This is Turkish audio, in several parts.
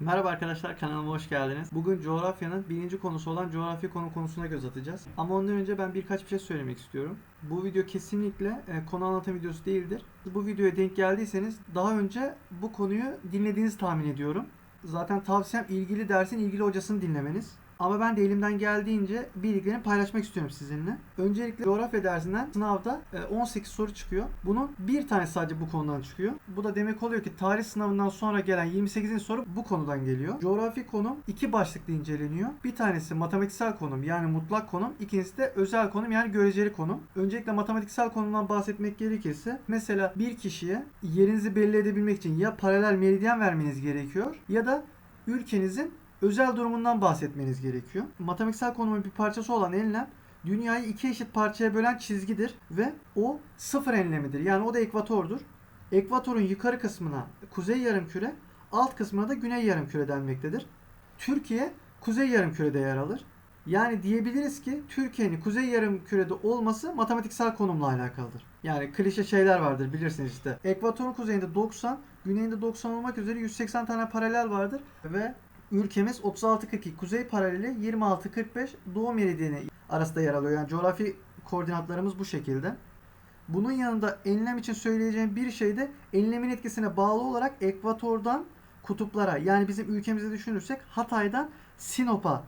Merhaba arkadaşlar kanalıma hoş geldiniz. Bugün coğrafyanın birinci konusu olan coğrafi konu konusuna göz atacağız. Ama ondan önce ben birkaç bir şey söylemek istiyorum. Bu video kesinlikle e, konu anlatım videosu değildir. Bu videoya denk geldiyseniz daha önce bu konuyu dinlediğinizi tahmin ediyorum. Zaten tavsiyem ilgili dersin ilgili hocasını dinlemeniz. Ama ben de elimden geldiğince bilgilerimi paylaşmak istiyorum sizinle. Öncelikle coğrafya dersinden sınavda e, 18 soru çıkıyor. Bunun bir tane sadece bu konudan çıkıyor. Bu da demek oluyor ki tarih sınavından sonra gelen 28. soru bu konudan geliyor. Coğrafi konum iki başlıklı inceleniyor. Bir tanesi matematiksel konum yani mutlak konum. İkincisi de özel konum yani göreceli konum. Öncelikle matematiksel konumdan bahsetmek gerekirse mesela bir kişiye yerinizi belli edebilmek için ya paralel meridyen vermeniz gerekiyor ya da ülkenizin özel durumundan bahsetmeniz gerekiyor. Matematiksel konumun bir parçası olan enlem dünyayı iki eşit parçaya bölen çizgidir ve o sıfır enlemidir. Yani o da ekvatordur. Ekvatorun yukarı kısmına kuzey yarımküre, alt kısmına da güney yarımküre denmektedir. Türkiye kuzey yarımkürede yer alır. Yani diyebiliriz ki Türkiye'nin kuzey yarımkürede olması matematiksel konumla alakalıdır. Yani klişe şeyler vardır bilirsiniz işte. Ekvatorun kuzeyinde 90, güneyinde 90 olmak üzere 180 tane paralel vardır ve ülkemiz 36-42 kuzey paraleli 26-45 doğu meridyeni arasında yer alıyor. Yani coğrafi koordinatlarımız bu şekilde. Bunun yanında enlem için söyleyeceğim bir şey de enlemin etkisine bağlı olarak ekvatordan kutuplara yani bizim ülkemizde düşünürsek Hatay'dan Sinop'a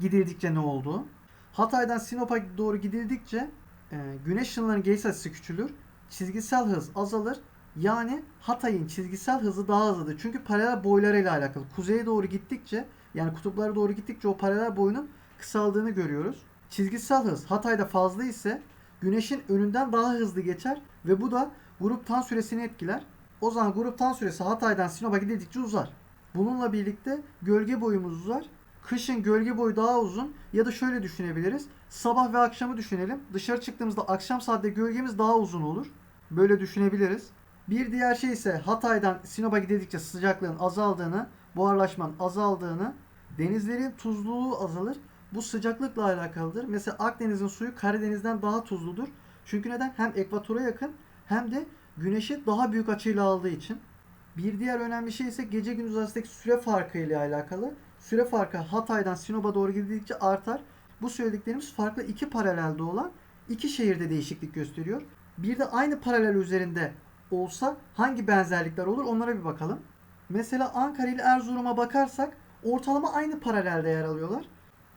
gidildikçe ne oldu? Hatay'dan Sinop'a doğru gidildikçe e, güneş ışınlarının geliş açısı küçülür. Çizgisel hız azalır. Yani Hatay'ın çizgisel hızı daha hızlıdır. Çünkü paralel boylarıyla alakalı. Kuzeye doğru gittikçe yani kutuplara doğru gittikçe o paralel boyunun kısaldığını görüyoruz. Çizgisel hız Hatay'da fazla ise güneşin önünden daha hızlı geçer ve bu da grup tan süresini etkiler. O zaman grup tan süresi Hatay'dan Sinop'a gidildikçe uzar. Bununla birlikte gölge boyumuz uzar. Kışın gölge boyu daha uzun ya da şöyle düşünebiliriz. Sabah ve akşamı düşünelim. Dışarı çıktığımızda akşam saatte gölgemiz daha uzun olur. Böyle düşünebiliriz. Bir diğer şey ise Hatay'dan Sinop'a gidildikçe sıcaklığın azaldığını, buharlaşmanın azaldığını, denizlerin tuzluluğu azalır. Bu sıcaklıkla alakalıdır. Mesela Akdeniz'in suyu Karadeniz'den daha tuzludur. Çünkü neden? Hem ekvatora yakın hem de güneşi daha büyük açıyla aldığı için. Bir diğer önemli şey ise gece gündüz arasındaki süre farkı ile alakalı. Süre farkı Hatay'dan Sinop'a doğru gidildikçe artar. Bu söylediklerimiz farklı iki paralelde olan iki şehirde değişiklik gösteriyor. Bir de aynı paralel üzerinde olsa hangi benzerlikler olur onlara bir bakalım. Mesela Ankara ile Erzurum'a bakarsak ortalama aynı paralelde yer alıyorlar.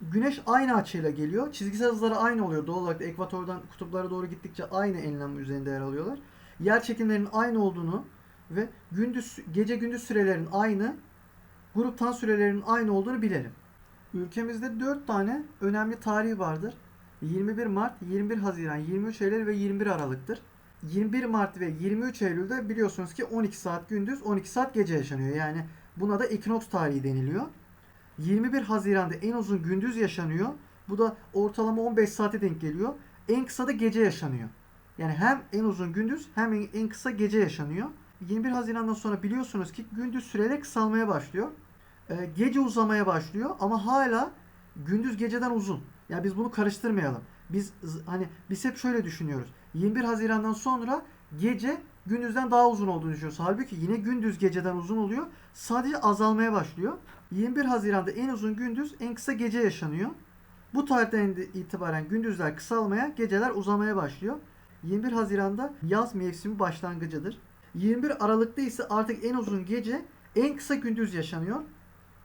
Güneş aynı açıyla geliyor. Çizgisel hızları aynı oluyor. Doğal olarak da ekvatordan kutuplara doğru gittikçe aynı enlem üzerinde yer alıyorlar. Yer çekimlerinin aynı olduğunu ve gündüz gece gündüz sürelerin aynı, grup tan sürelerinin aynı olduğunu bilelim. Ülkemizde 4 tane önemli tarih vardır. 21 Mart, 21 Haziran, 23 Eylül ve 21 Aralık'tır. 21 Mart ve 23 Eylül'de biliyorsunuz ki 12 saat gündüz, 12 saat gece yaşanıyor. Yani buna da ekinoks tarihi deniliyor. 21 Haziran'da en uzun gündüz yaşanıyor. Bu da ortalama 15 saate denk geliyor. En kısa da gece yaşanıyor. Yani hem en uzun gündüz hem en- kısa gece yaşanıyor. 21 Haziran'dan sonra biliyorsunuz ki gündüz süreleri kısalmaya başlıyor. Ee, gece uzamaya başlıyor ama hala gündüz geceden uzun. Yani biz bunu karıştırmayalım. Biz hani biz hep şöyle düşünüyoruz. 21 Haziran'dan sonra gece gündüzden daha uzun olduğunu düşünüyoruz. Halbuki yine gündüz geceden uzun oluyor. Sadece azalmaya başlıyor. 21 Haziran'da en uzun gündüz, en kısa gece yaşanıyor. Bu tarihten itibaren gündüzler kısalmaya, geceler uzamaya başlıyor. 21 Haziran'da yaz mevsimi başlangıcıdır. 21 Aralık'ta ise artık en uzun gece, en kısa gündüz yaşanıyor.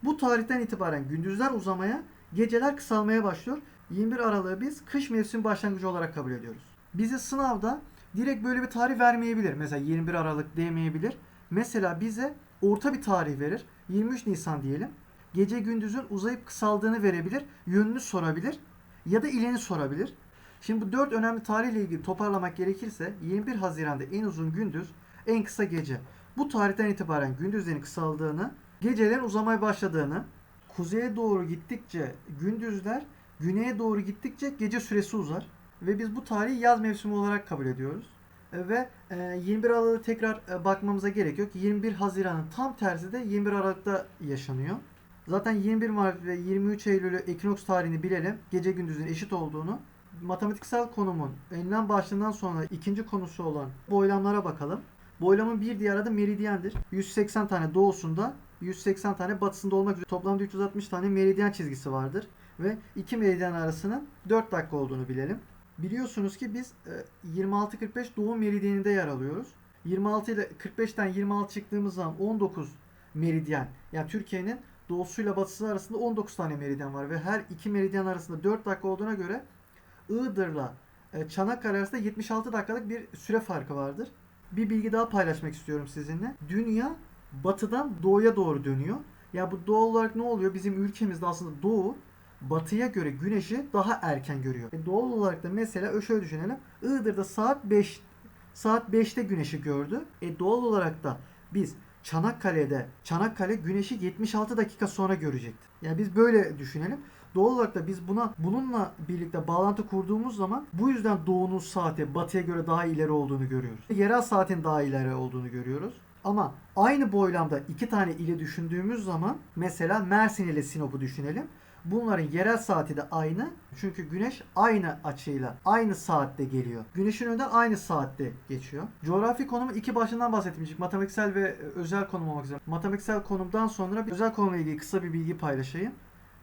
Bu tarihten itibaren gündüzler uzamaya, geceler kısalmaya başlıyor. 21 Aralık'ı biz kış mevsimi başlangıcı olarak kabul ediyoruz. Bize sınavda direkt böyle bir tarih vermeyebilir. Mesela 21 Aralık demeyebilir. Mesela bize orta bir tarih verir. 23 Nisan diyelim. Gece gündüzün uzayıp kısaldığını verebilir. Yönünü sorabilir. Ya da ileni sorabilir. Şimdi bu dört önemli tarihle ilgili toparlamak gerekirse 21 Haziran'da en uzun gündüz, en kısa gece. Bu tarihten itibaren gündüzlerin kısaldığını, gecelerin uzamaya başladığını, kuzeye doğru gittikçe gündüzler, güneye doğru gittikçe gece süresi uzar. Ve biz bu tarihi yaz mevsimi olarak kabul ediyoruz. E, Ve e, 21 Aralık'a tekrar e, bakmamıza gerek yok. 21 Haziran'ın tam tersi de 21 Aralık'ta yaşanıyor. Zaten 21 Mart ve 23 Eylül'ü ekinoks tarihini bilelim. Gece gündüzün eşit olduğunu. Matematiksel konumun enlem başlığından sonra ikinci konusu olan boylamlara bakalım. Boylamın bir diğer adı meridyendir. 180 tane doğusunda 180 tane batısında olmak üzere toplamda 360 tane meridyen çizgisi vardır. Ve iki meridyen arasının 4 dakika olduğunu bilelim. Biliyorsunuz ki biz e, 26-45 doğu meridyeninde yer alıyoruz. 26 ile 45'ten 26 çıktığımız zaman 19 meridyen yani Türkiye'nin doğusuyla batısı arasında 19 tane meridyen var ve her iki meridyen arasında 4 dakika olduğuna göre Iğdır'la e, Çanakkale arasında 76 dakikalık bir süre farkı vardır. Bir bilgi daha paylaşmak istiyorum sizinle. Dünya batıdan doğuya doğru dönüyor. Ya bu doğal olarak ne oluyor? Bizim ülkemizde aslında doğu batıya göre güneşi daha erken görüyor. E doğal olarak da mesela şöyle düşünelim. Iğdır'da saat 5 saat 5'te güneşi gördü. E doğal olarak da biz Çanakkale'de Çanakkale güneşi 76 dakika sonra görecekti. Yani biz böyle düşünelim. Doğal olarak da biz buna bununla birlikte bağlantı kurduğumuz zaman bu yüzden doğunun saati batıya göre daha ileri olduğunu görüyoruz. Yerel saatin daha ileri olduğunu görüyoruz. Ama aynı boylamda iki tane ili düşündüğümüz zaman mesela Mersin ile Sinop'u düşünelim. Bunların yerel saati de aynı. Çünkü güneş aynı açıyla, aynı saatte geliyor. Güneşin önünden aynı saatte geçiyor. Coğrafi konumu iki başından bahsetmiştik. Matematiksel ve özel konum olmak üzere. Matematiksel konumdan sonra bir özel konumla ilgili kısa bir bilgi paylaşayım.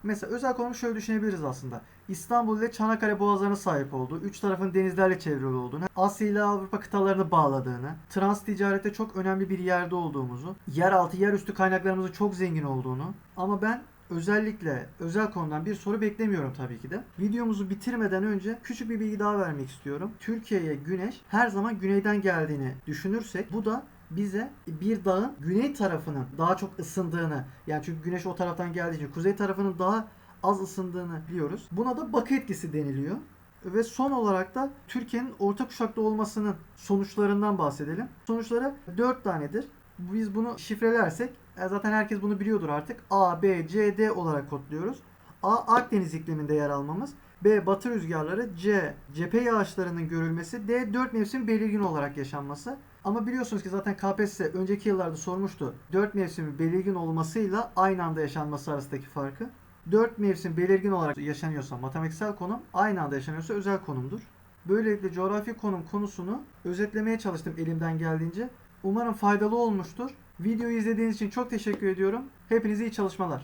Mesela özel konumu şöyle düşünebiliriz aslında. İstanbul ile Çanakkale boğazlarına sahip olduğu, üç tarafın denizlerle çevrili olduğunu, Asya ile Avrupa kıtalarını bağladığını, trans ticarette çok önemli bir yerde olduğumuzu, yeraltı, yerüstü kaynaklarımızın çok zengin olduğunu ama ben özellikle özel konudan bir soru beklemiyorum tabii ki de. Videomuzu bitirmeden önce küçük bir bilgi daha vermek istiyorum. Türkiye'ye güneş her zaman güneyden geldiğini düşünürsek bu da bize bir dağın güney tarafının daha çok ısındığını yani çünkü güneş o taraftan geldiği için kuzey tarafının daha az ısındığını biliyoruz. Buna da bakı etkisi deniliyor. Ve son olarak da Türkiye'nin orta kuşakta olmasının sonuçlarından bahsedelim. Sonuçları 4 tanedir. Biz bunu şifrelersek zaten herkes bunu biliyordur artık. A, B, C, D olarak kodluyoruz. A. Akdeniz ikliminde yer almamız. B. Batı rüzgarları. C. Cephe yağışlarının görülmesi. D. 4 mevsim belirgin olarak yaşanması. Ama biliyorsunuz ki zaten KPSS önceki yıllarda sormuştu. 4 mevsimin belirgin olmasıyla aynı anda yaşanması arasındaki farkı. 4 mevsim belirgin olarak yaşanıyorsa matematiksel konum, aynı anda yaşanıyorsa özel konumdur. Böylelikle coğrafi konum konusunu özetlemeye çalıştım elimden geldiğince. Umarım faydalı olmuştur. Videoyu izlediğiniz için çok teşekkür ediyorum. Hepinize iyi çalışmalar.